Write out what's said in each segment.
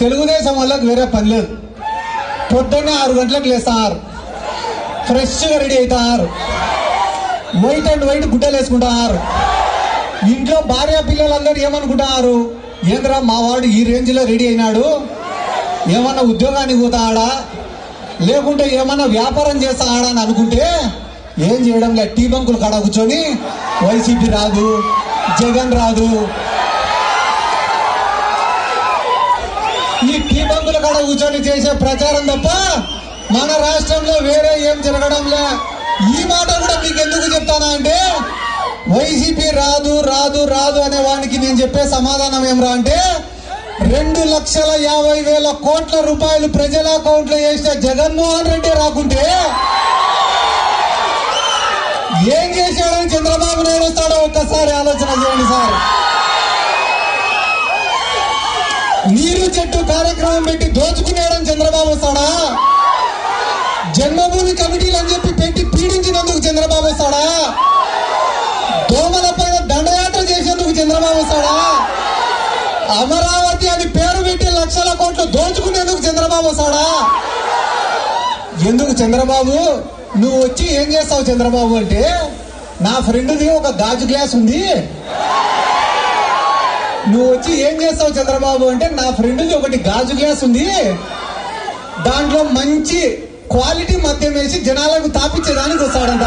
తెలుగుదేశం వాళ్ళకి వేరే పని లేదు. పొద్దున్నే ఆరు గంటలకు లేస్తారు. ఫ్రెష్గా రెడీ అవుతారు. వైట్ అండ్ వైట్ గుడ్డలు వేసుకుంటారు. ఇంట్లో భార్య పిల్లలందరూ ఏమనుకుంటారు? ఏంద్రా మా వాడు ఈ రేంజ్లో రెడీ అయినాడు? ఏమన్నా ఉద్యోగానికి పోతాడా? లేకుంటే ఏమన్నా వ్యాపారం చేస్తాడా అని అనుకుంటే ఏం చేయడం లే టీ బంకులు కాడ కూర్చొని వైసీపీ రాదు జగన్ రాదు ఈ టీ బంకుల కాడ కూర్చొని చేసే ప్రచారం తప్ప మన రాష్ట్రంలో వేరే ఏం జరగడంలే. ఈ మాట కూడా మీకు ఎందుకు చెప్తానా అంటే వైసీపీ రాదు రాదు రాదు అనే వానికి నేను చెప్పే సమాధానం ఏమరా అంటే రెండు లక్షల యాభై వేల కోట్ల రూపాయలు ప్రజల అకౌంట్లో వేసిన జగన్మోహన్ రెడ్డి రాకుంటే ఏం చేశాడని చంద్ర నీరు చెట్టు కార్యక్రమం పెట్టి దోచుకునేయడం చంద్రబాబు వస్తాడా? జన్మభూమి కమిటీలు అని చెప్పి పెట్టి పీడించినందుకు చంద్రబాబు వస్తాడా? దోమల పైన దండయాత్ర చేసేందుకు చంద్రబాబు వస్తాడా? అమరావతి అని పేరు పెట్టి లక్షల కోట్లు దోచుకునేందుకు చంద్రబాబు వస్తాడా? ఎందుకు చంద్రబాబు నువ్వు వచ్చి ఏం చేస్తావు చంద్రబాబు అంటే నా ఫ్రెండ్ది ఒక గాజు గ్లాస్ ఉంది. నువ్వు వచ్చి ఏం చేస్తావు చంద్రబాబు అంటే నా ఫ్రెండ్ది ఒకటి గాజు గ్లాస్ ఉంది. దాంట్లో మంచి క్వాలిటీ మద్యం వేసి జనాలకు తాపించేదానికి వస్తాడంట.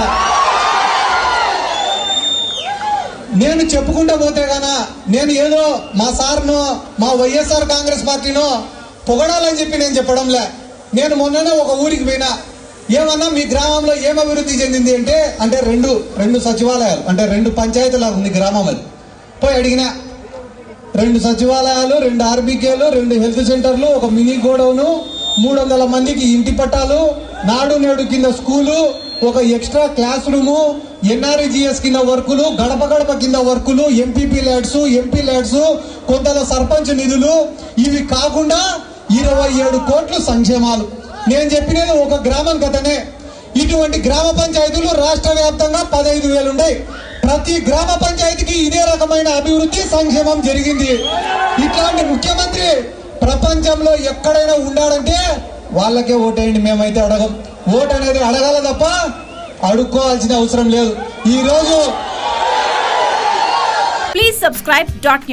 నేను చెప్పుకుంటా పోతే గానా నేను ఏదో మా సార్ను మా వైఎస్ఆర్ కాంగ్రెస్ పార్టీనో పొగడాలని చెప్పి నేను చెప్పడంలే. నేను మొన్ననే ఒక ఊరికి పోయినా. ఏమన్నా మీ గ్రామంలో ఏం అభివృద్ధి చెందింది అంటే అంటే రెండు రెండు సచివాలయాలు అంటే రెండు పంచాయతీలు ఉంది గ్రామం అది. పోయి అడిగినా రెండు సచివాలయాలు రెండు ఆర్బీకేలు రెండు హెల్త్ సెంటర్లు ఒక మినీ గోడౌను మూడు వందల మందికి ఇంటి పట్టాలు నాడు నేడు కింద స్కూలు ఒక ఎక్స్ట్రా క్లాస్ రూము ఎన్ఆర్జిఎస్ కింద వర్కులు గడప గడప కింద వర్కులు ఎంపీపీ ల్యాడ్స్ ఎంపీ ల్యాడ్స్ కొంతల సర్పంచ్ నిధులు. ఇవి కాకుండా ఇరవై ఏడు కోట్లు సంక్షేమాలు. నేను చెప్పినది ఒక గ్రామం కథనే. ఇటువంటి గ్రామ పంచాయతీలు రాష్ట్ర వ్యాప్తంగా పదహైదు వేలు ఉన్నాయి ప్రతి గ్రామ పంచాయతీకి ఇదే రకమైన అభివృద్ధి సంక్షేమం జరిగింది. ఇట్లాంటి ముఖ్యమంత్రి ప్రపంచంలో ఎక్కడైనా ఉండాలంటే వాళ్ళకే ఓటేయండి మేమైతే అడగం. ఓటు అనేది అడగాల తప్ప అడుక్కోవాల్సిన అవసరం లేదు. ఈ రోజు ప్లీజ్ సబ్స్క్రైబ్ dot.